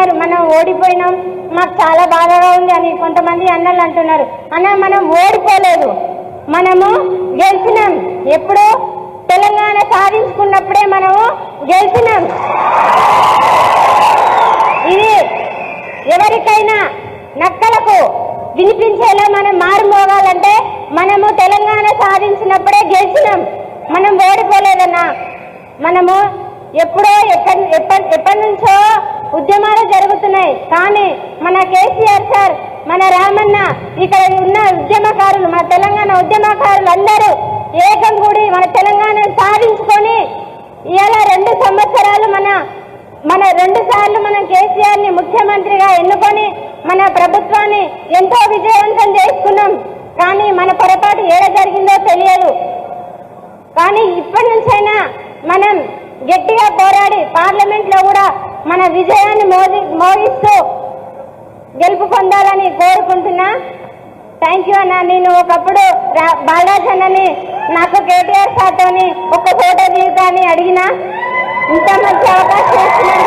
అంటున్నారు. మనం ఓడిపోయినాం. మాకు చాలా బాధగా ఉంది అని కొంతమంది అన్నలు అంటున్నారు. అన్న మనం ఓడిపోలేదు. మనము గెలిచినాం. ఎప్పుడు తెలంగాణ సాధించుకున్నప్పుడే మనము గెలిచినాం. ఇది ఎవరికైనా నక్కలకు వినిపించేలా మనం మారుమోగాలంటే మనము తెలంగాణ సాధించినప్పుడే గెలిచినాం. మనం ఓడిపోలేదన్నా. మనము ఎప్పుడో ఎక్కడి ఎప్పటి ఎప్పటి నుంచో ఉద్యమాలు జరుగుతున్నాయి. కానీ మన కేసీఆర్ సార్ మన రామన్న ఇక్కడ ఉన్న ఉద్యమకారులు మన తెలంగాణ ఉద్యమకారులు అందరూ ఏకం కూడి మన తెలంగాణను సాధించుకొని ఇలా రెండు సంవత్సరాలు మన మన రెండు సార్లు మనం కేసీఆర్ని ముఖ్యమంత్రిగా ఎన్నుకొని మన ప్రభుత్వాన్ని ఎంతో విజయవంతం చేసుకున్నాం కానీ మన పొరపాటు ఏడ జరిగిందో తెలియదు. కానీ ఇప్పటి నుంచైనా మనం గట్టిగా పోరాడి పార్లమెంట్లో కూడా మన విజయాన్ని మోది మోగిస్తూ గెలుపు పొందాలని కోరుకుంటున్నా. థ్యాంక్ యూ అన్న. నేను ఒకప్పుడు రా- బాలరాజ్ అన్నని నాకు కేటీఆర్ సార్తోని ఒక ఫోటో దిగుతా అని అడిగినా ఇంత మంచి అవకాశం ఇచ్చినందుకు